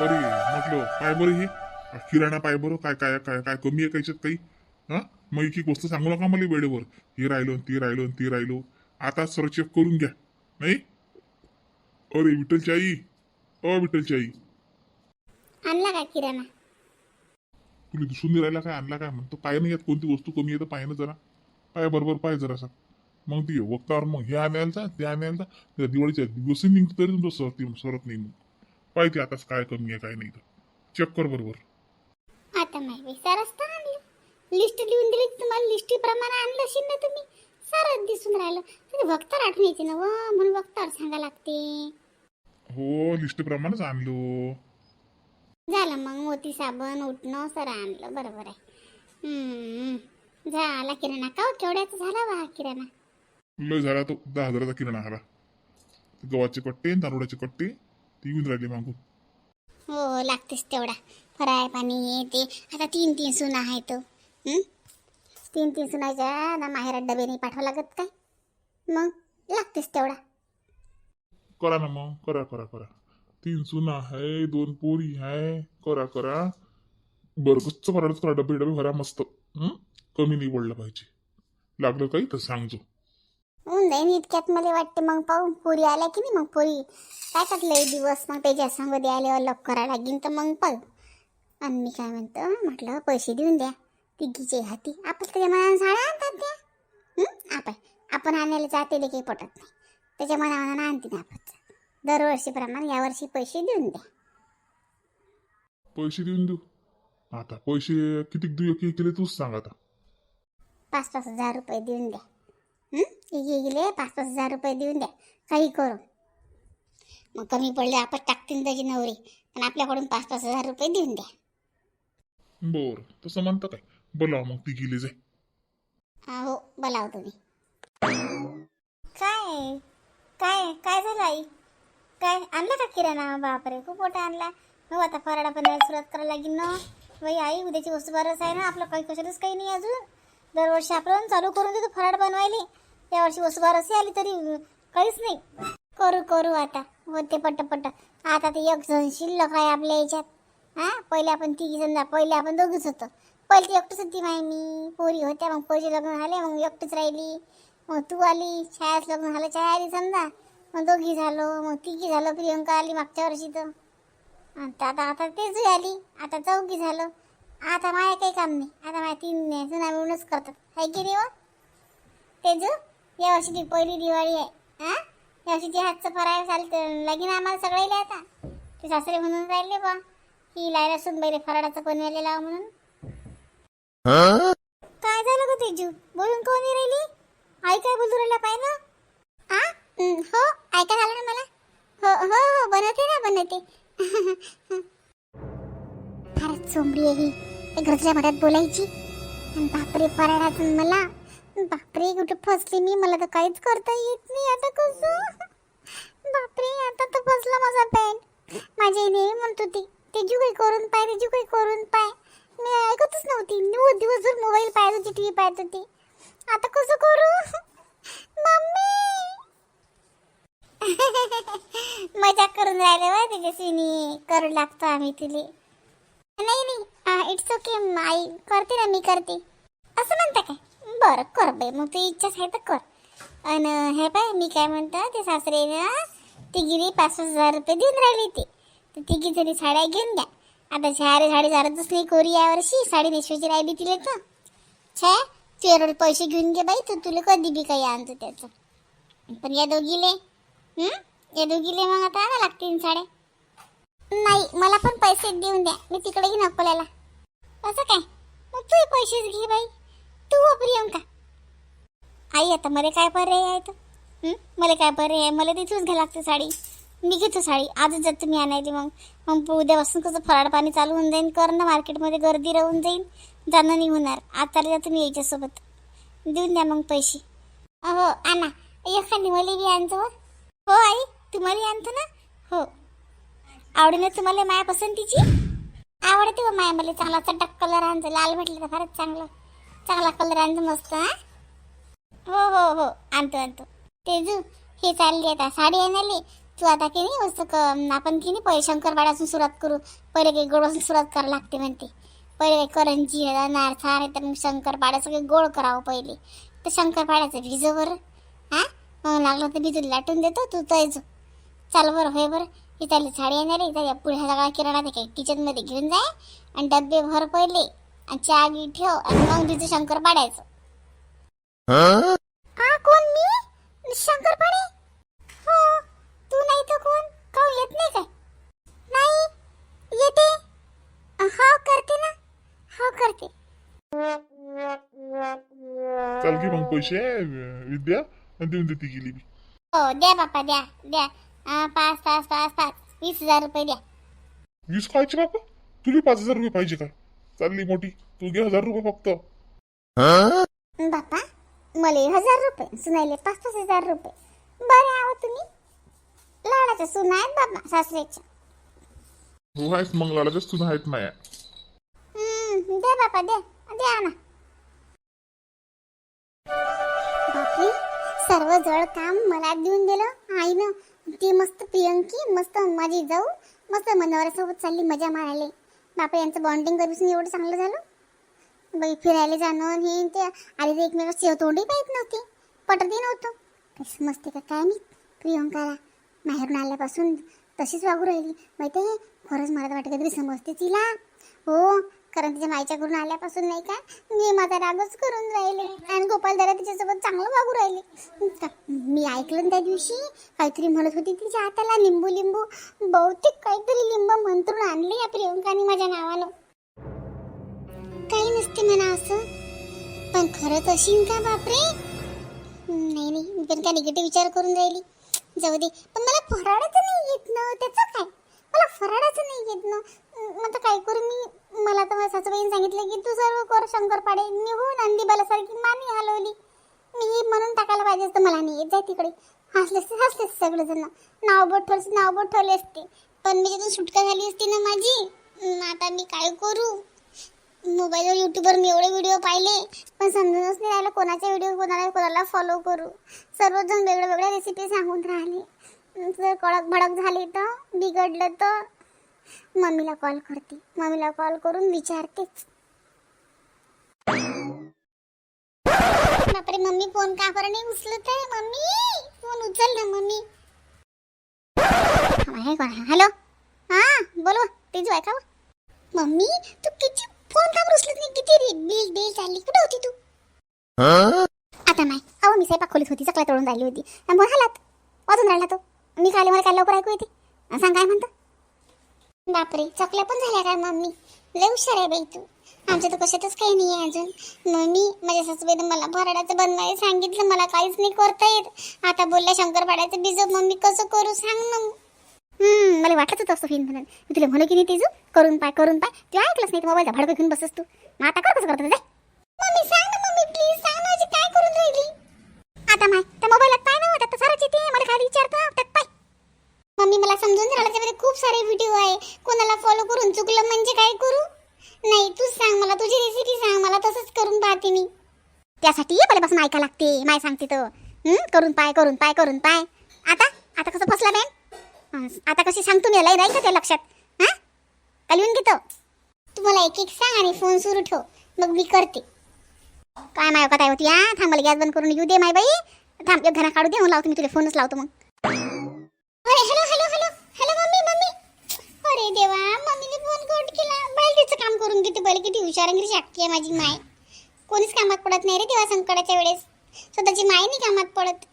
अरे म्हटलं काय बरं हे किराणा पाय बरं काय काय काय काय कमी आहे कायच्यात काही? हा? मग एक एक वस्तू सांगू नका मला वेळेवर. हे राहिलं ते राहिलं ते राहिलो. आता सर चेक करून घ्या. नाही? अरे विठ्ठलची आई अ विठ्ठलची आई आणला का किराणा? तुला दिसून नाही राहिला काय? आणला काय? म्हणतो पाय नाही यात. कोणती वस्तू कमी आहे तर पाय ना जरा. पाय बरोबर पाय जरासा. मग ती वक्तावर मग हे आणायला ते आणायला दिवाळीच्या दिवस निघतो तरी तुमचं सरत सरत नाही मग. पाहिजे आताच काय कमी आहे काय नाही तर. चेक कर बरोबर. आता नाही बाई सारच तर आणलं लिस्ट लिहून दिली तुम्हाला लिस्टी प्रमाणे आणलं असेल ना तुम्ही? सारच दिसून राहिलं. तरी वक्तार आठवण येते ना व? म्हणून वक्तार सांगा लागते. हो लिस्ट प्रमाणेच आणलो. झालं मग मोती साबण उठणं सर आणलं. बरोबर आहे. हम्म. झाला किराणा. का हो, केवढ्याचा झाला हा किराणा? लय झाला तो. दहा हजाराचा किराणा आला. गव्हाचे कट्टे दारुडाचे कट्टे ती येऊन राहिले मागून. हो लागतेच तेवढा. फराय पाणी हे ते. आता तीन तीन सुना आहेत. हं? तीन तीन सुनाच्या ना माहेरात डबे नाही पाठवा लागत काय? मग? लागतेच तेवढा. करा ना मग. करा करा करा. तीन सुना आहे दोन पोरी आहे. करा करा. बरं कच्च करायलाच करा. डबे डबे भरा मस्त. हं? कमी नाही पडलं पाहिजे. लागलं काही तर सांगजो. होऊन जाईन इतक्यात मला वाटते मग पाहू पोरी आल्या की नाही मग पोरी. काय टाकलं दिवस मग त्याच्या संग द्यायला अलग करायला लागीन तर मग पाहू. आणि मी काय म्हणतो म्हटलं पैसे देऊन द्या तिघीचे हाती. आपण त्याच्या मनानं साड्या आणतात द्या हं? आपण. आपण आणायला जाते काही पटत नाही. त्याच्या मनानं आणते ना आपण. दरवर्षीप्रमाणे यावर्षी पैसे देऊन द्या. पैसे देऊन देऊ? आता पैसे किती देऊ केले तूच सांग आता. पाच पाच हजार रुपये देऊन द्या. हं? पाच पाच हजार रुपये देऊन द्या. काही करू. मग कमी पडले आपण टाकतील त्याची नवरी. पण आपल्याकडून पाच पाच हजार रुपये देऊन द्या. बर तसं म्हणतं काय? बोलाव मग ती गेली जाय. हा, हो बोलाव तुम्ही. काय? काय काय झालं आई? काय आणला का किराणा? बापरे खूप मोठा आणला. हो आता फराडा बनवायला सुरुवात करायला लागेल ना. बाई आई उद्याची वस्तू बरंच आहे ना. आपलं काही कशालाच काही नाही अजून. दरवर्षी आपण चालू करून देतो फराड बनवायला. यावर्षी वस्तू असे आली तरी काहीच नाही. करू करू आता. होते पट पट आता ते एक जण शिल्लक आहे आपल्या याच्यात. हा? पहिले आपण तिघी समजा पहिले आपण दोघीच होतो. पहिले ती एकटीच होती माय मी. पोरी होत्या मग पोरीचे लग्न झाले मग एकटीच राहिली. मग तू आली छायाच लग्न झालं छाया आली समजा. मग दोघी झालो मग तिघी झालो प्रियंका आली मागच्या वर्षी तर. आता आता आता तेच आली. आता चौघी झालं. आता माया काही काम नाही. आता माया तीन जुना मिळूनच करतात. आहे की नाही हो? तेजू? या वर्षीची पहिली दिवाळी आहे. हा? या वर्षीची हातचं फराळ चालतं लगीन आम्हाला सगळ्याला आता. ते सासरे म्हणून राहिले बा ही लायला सुनबाईले फराळाचं बनवायला लाव म्हणून. काय झालं ग तेजू? बोलून कोण राहिली? आई काय बोलू राहिला पाय ना आ हं, हो ऐका झालं ना मला? हो हो हो बनवते ना बनवते. फारच चोंबडी आहे ही. ते घरच्या मठात बोलायची. आणि बापरे फराळाचं मला बापरे कुठे फसली मी? मला तर काहीच करता येत नाही आता कसं? बापरे आता तर फसला माझा पॅन्ट माझी नेहमी म्हणत होती तेजू काही करून पाय तेजू काही करून पाय. मी ऐकतच नव्हती. मी दिवसभर मोबाईल पाहत होती टी व्ही पाहत होती. आता कसं करू? मम्मी! मजा करून राहिले बा तेजस्विनी करू लागतो आम्ही तिले. नाही नाही. इट्स ओके आई. करते ना मी करते. असं म्हणता काय? बरं कर बाई. मग तू इच्छाच आहे तर कर. अन हे पाय मी काय म्हणतो ते सासरे ना तिघीने पाच पाच हजार रुपये देऊन राहिली ते तर तिघी जणी साड्या घेऊन द्या. आता साडे साडी झाडतच नाही कोरी यावर्षी साडी नेसवायची राहिली तिला तर. छे तेरड पैसे घेऊन घे बाई तर तुला कधी बी काही आणतो त्याचं. पण या दोघीले या दोघीले मग आता आणा लागतील साड्या. नाही मला पण पैसे देऊन द्या. मी तिकडे घेईन अकोल्याला. असं काय? मग तू पैसेच घे बाई. तू हो प्रियंका. आई आता मला काय पर्याय आहे तर मला काय पर्याय आहे? मला तिथूनच घ्या लागते साडी. मी घेतो साडी. आजच जातो तुम्ही आणायची मग. मग उद्यापासून कसं फराड पाणी चालू होऊन जाईन कर ना मार्केटमध्ये गर्दी राहून जाईन जाणं नाही होणार. आता जा तुम्ही याच्यासोबत. देऊन द्या मग पैसे. हो आणा. एखादी मला बी आणतो हो. हो आई तुम्हाला आणतो ना? हो. आवडेल ना तुम्हाला माया पसंतीची? आवडते व माया मला चांगला चटक कलर आणतो लाल भेटलं तर फारच चांगलं. चांगला कलर आणतो मस्त हा? हो हो हो आणतो आणतो. तेजू हे चालली आता. साडी आणाली तू आता की नाही वस्तू क आपण की नाही पहिले शंकरवाड्यासून सुरुवात करू. पहिले काही गोडपासून सुरुवात करावं लागते म्हणते. पहिले करंजी नारसा नाही तर मग शंकरपाड्या सगळे गोड करावं पहिले. तर शंकरपाड्याचं भिजव बरं हां? मग लागलं तर भिजून लाटून देतो तू तयचो चाल बरं होय बरं. इथली साडी येणार आहे इथल्या पुढे सगळा किराणा ते काही किचनमध्ये घेऊन जाय. आणि डब्बे भर पहिले. चहा गी ठेव. आणि मग तिचं शंकर पाडायचं. हा? कोण मी? शंकर पाडे? हो. तू नाही तर कोण? काऊ येत नाही काय? नाही येते. हो करते ना. हो करते. चाल की मग पैसे विद्या आणि देऊन देते गेली बी हो द्या बापा द्या द्या. पाच पाच पाच पाच. वीस हजार रुपये द्या. वीस खायचे बापा? तुला पाच हजार रुपये पाहिजे काय चालली मोठी. तू घे हजार रुपये फक्त. बापा मला हजार रुपये सुनायले पाच पाच हजार रुपये. बरे आहो तुम्ही. लाडाच्या सुना आहेत बाबा सासऱ्याच्या. हो आहेस मग लाडाच्याच तुला आहेत माया. हम्म, द्या बापा द्या द्या ना बापरे सर्व जड काम मला देऊन दिलं. आईनं ती मस्त प्रियंकी मस्त माझी जाऊ मस्त मनोहरासोबत चालली मजा मारायला. बापा यांचं बॉन्डिंग करून एवढं चांगलं झालं? बाई फिरायला जाणं आणि हे ते आले तर एकमेकाची तोंडी पाहत नव्हते. पटतही नव्हतं. काही समजते का काय मी? प्रियंकाला माहेरून आल्यापासून तशीच वागू राहिली. माहिती आहे खरंच मला तर वाटतं काहीतरी समजते तिला हो कारण तिच्या माईच्याकडून आल्यापासून नाही का मी माझा रागच करून राहिले. आणि गोपाल दादा तिच्यासोबत चांगलं वागू राहिले. मी ऐकलं त्या दिवशी काहीतरी म्हणत होती तिच्या हाताला लिंबू लिंबू. बहुतेक काहीतरी लिंब मंत्रून आणले या प्रियंकाने माझ्या नावानं. काही नसते म्हणा असं. पण खरंच अशी का बापरे? नाही नाही. मी पण काय निगेटिव्ह विचार करून राहिली. जाऊ दे. पण मला फराळाचं नाही येत ना. त्याचं काय? मला फराळाचं नाही येत ना. मग काय करू मी? मला तर माझ्या सासूबाईने सांगितलं की तू सर्व कर शंकरपाडे. मी हो नंदीबालासारखी मामी हलवली. मी हे म्हणून टाकायला पाहिजे असतं मला नाही येत. जाय तिकडे. हसले असते हसले असते सगळेजण. नाव बोट ठेवले नाव बोट ठेवले असते. पण मी तिथून सुटका झाली असती ना माझी. अं, आता मी काय करू? मोबाईलवर युट्यूबवर मी एवढे व्हिडिओ पाहिले. पण समजूनच नाही राहिलं कोणाचे व्हिडिओ कोणाला कोणाला फॉलो करू. सर्वजण वेगळ्या वेगळ्या रेसिपी सांगून राहिले. जर कडक भडक झाली तर बिघडलं तर मम्मीला कॉल करते. मम्मीला कॉल करून विचारतेच. बापरे मम्मी फोन का बरं नाही उचलत आहे? मम्मी फोन उचल ना मम्मी. हे कोण? हॅलो? हा बोलो तेजू आहे का? मम्मी तू किती फोन का बरं उचलत नाही? किती बिल बिल चालली कुठे होती तू? आता नाही. अहो मी स्वयंपाक खोलीत होती चकला तोडून राहिली होती. आणि बोल हालात. वाजून राहिला तो. मी खाली मला काय लवकर ऐकू येते? सांग काय म्हणतो? बापरे चकल्या पण झाल्या काय मम्मी? लय हुशार आहे बाई तू. आमच्या तर कशातच काही नाही आहे अजून. मम्मी माझ्या सासूबाईनं मला भराडाचं बनवायला सांगितलं मला काहीच नाही करता येत. आता बोलल्या शंकरपाड्याचं बीज मम्मी कसं करू सांग ना मला वाटत होतं असं फिल्म म्हणून. मी तुला म्हणू की नाही तिजू करून पाय करून पाय. तू ऐकलंच नाही मोबाईलचा भाडकं घेऊन बसस तू. मग आता कर कसं करतो जाय मम्मी सांग ना मम्मी प्लीज सांग ना अशी काय करून राहिली आता माय त्या मोबाईलात पाय ना त्यात सारच येते मला खाली विचारतो त्यात पाय मम्मी मला समजून झालं त्याच्यामध्ये खूप सारे व्हिडिओ आहे कोणाला फॉलो करून चुकलं म्हणजे काय करू? नाही तूच सांग मला तुझी रेसिपी सांग मला तसंच करून पाहते मी. त्यासाठी ये पहिल्यापासून ऐका लागते माय सांगते तर. करून पाय करून पाय करून पाय. आता? आता कसं फसला मॅम आता कशी सांगतो मी लय नाही का त्या लक्षात? हां? का लिहून घेतो. तू मला एक एक सांग आणि फोन सुरू ठेव. मग मी करते. काय माय काय होती हा? थांब मला गॅस बंद करून येऊ दे माय बाई. थांब एक घरा काढू दे मग लावतो मी तुला फोनच लावतो मग. अरे हॅलो हॅलो हॅलो अरे देवा. मम्मीने फोन कोट केला. बैलचं काम करून घेते बैल किती हुशार आणि शाक्की आहे माझी माय. कोणीच कामात पडत नाही रे देवा संकटाच्या वेळेस. स्वतःची माय नाही कामात पडत.